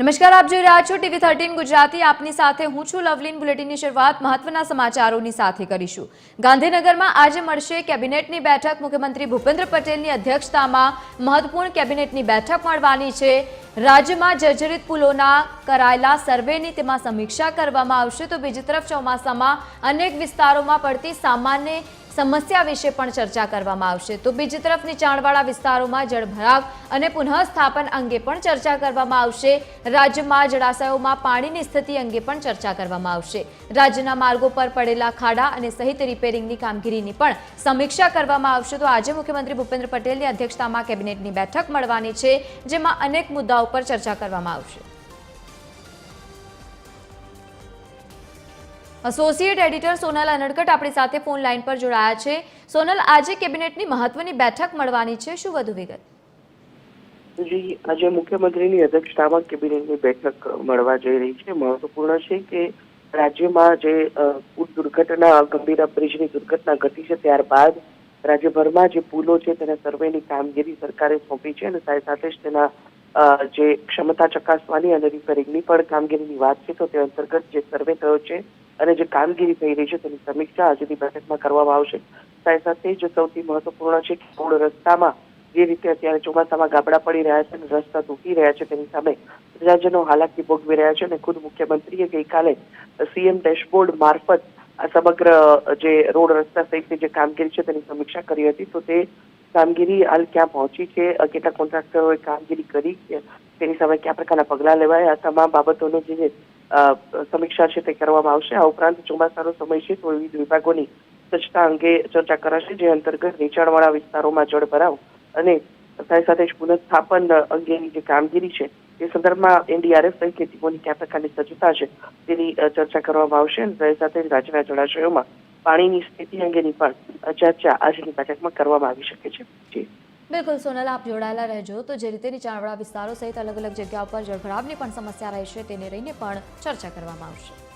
નમસ્કાર, આપ જોઈ રહ્યા છો ટીવી થર્ટીન ગુજરાતી. આપની સાથે હું છું લવલીન. બુલેટિનની શરૂઆત મહત્વના સમાચારોની સાથે કરીશું. ગાંધીનગરમાં આજે મળશે કેબિનેટની બેઠક. મુખ્યમંત્રી ભૂપેન્દ્ર પટેલની અધ્યક્ષતામાં મહત્વપૂર્ણ કેબિનેટની બેઠક મળવાની છે. રાજ્યમાં જર્જરિત પુલોના કરાયેલા સર્વેની તેમાં સમીક્ષા કરવામાં આવશે. તો બીજી તરફ ચોમાસામાં અનેક વિસ્તારોમાં પડતી સામાન્ય સમસ્યા વિશે પણ ચર્ચા કરવામાં આવશે. તો બીજી તરફ નીચાણવાળા વિસ્તારોમાં જળભરાવ અને પુનઃસ્થાપન અંગે પણ ચર્ચા કરવામાં આવશે. રાજ્યમાં જળાશયોમાં પાણીની સ્થિતિ અંગે પણ ચર્ચા કરવામાં આવશે. રાજ્યના માર્ગો પર પડેલા ખાડા અને સહિત રિપેરિંગની કામગીરીની પણ સમીક્ષા કરવામાં આવશે. તો આજે મુખ્યમંત્રી ભૂપેન્દ્ર પટેલની અધ્યક્ષતામાં કેબિનેટની બેઠક મળવાની છે, જેમાં અનેક મુદ્દાઓ પર ચર્ચા કરવામાં આવશે. એસોસિએટ એડિટર સોનલ અનડકટ આપણી સાથે ફોન લાઈન પર જોડાયા છે. સોનલ, આજે કેબિનેટની મહત્વની બેઠક મળવાની છે. શું વધુ વિગત? જી, આજે મુખ્યમંત્રીની અધ્યક્ષતામાં કેબિનેટની બેઠક મળવા જઈ રહી છે. મહત્વપૂર્ણ છે કે રાજ્યમાં જે દુર્ઘટના, ગંભીર બ્રિજની દુર્ઘટના ઘટી છે, ત્યારબાદ રાજ્યભરમાં જે પુલો છે, તેના સર્વેની કામગીરી સરકારે સોંપી છે અને સાથે સાથે જ તેના જે ક્ષમતા ચકાસવાની અને રિપેરિંગની પણ કામગીરીની વાત છે, તો તે અંતર્ગત જે સર્વે થયો છે અને જે કામગીરી થઈ રહી છે, તેની સમીક્ષા આજની બેઠકમાં કરવામાં આવશે. સાથે સાથે જ સૌથી મહત્વપૂર્ણ છે કે રોડ રસ્તામાં જે રીતે અત્યારે ચોમાસામાં ગાબડા પડી રહ્યા છે અને રસ્તા તૂટી રહ્યા છે, તેની સામે પ્રજાજનો હાલાકી ભોગવી રહ્યા છે અને ખુદ મુખ્યમંત્રીએ ગઈકાલે સીએમ ડેશબોર્ડ મારફત આ સમગ્ર જે રોડ રસ્તા સહિતની જે કામગીરી છે, તેની સમીક્ષા કરી હતી. તો તે કામગીરી હાલ ક્યાં પહોંચી છે? કેટલા કોન્ટ્રાક્ટરોએ કામગીરી કરી છે? તેની સામે કયા પ્રકારના પગલાં લેવાય? તમામ બાબતોનો જે સમીક્ષા છે તે કરવામાં આવશે. આ ઉપરાંત ચોમાસાનો સમય છે, તો વિવિધ વિભાગોની સ્વચ્છતા અંગે ચર્ચા કરાશે, જે અંતર્ગત નીચાણવાળા વિસ્તારોમાં જળ ભરાવ અને સાથે સાથે જ પુનઃસ્થાપન અંગેની જે કામગીરી છે, તે સંદર્ભમાં એનડીઆરએફ સહિત ટીમોની કયા પ્રકારની સજ્જતા છે તેની ચર્ચા કરવામાં આવશે અને સાથે રાજ્યના જળાશયોમાં પાણીની સ્થિતિ અંગેની પણ ચર્ચા આજની બેઠકમાં કરવામાં આવી શકે છે. બિલકુલ, સોનલ, આપ જોડાયેલા રહેજો. તો જે રીતે નીચાણવાળા વિસ્તારો સહિત અલગ અલગ જગ્યા પર જળભરાવની પણ સમસ્યા રહેશે, તેને લઈને પણ ચર્ચા કરવામાં આવશે.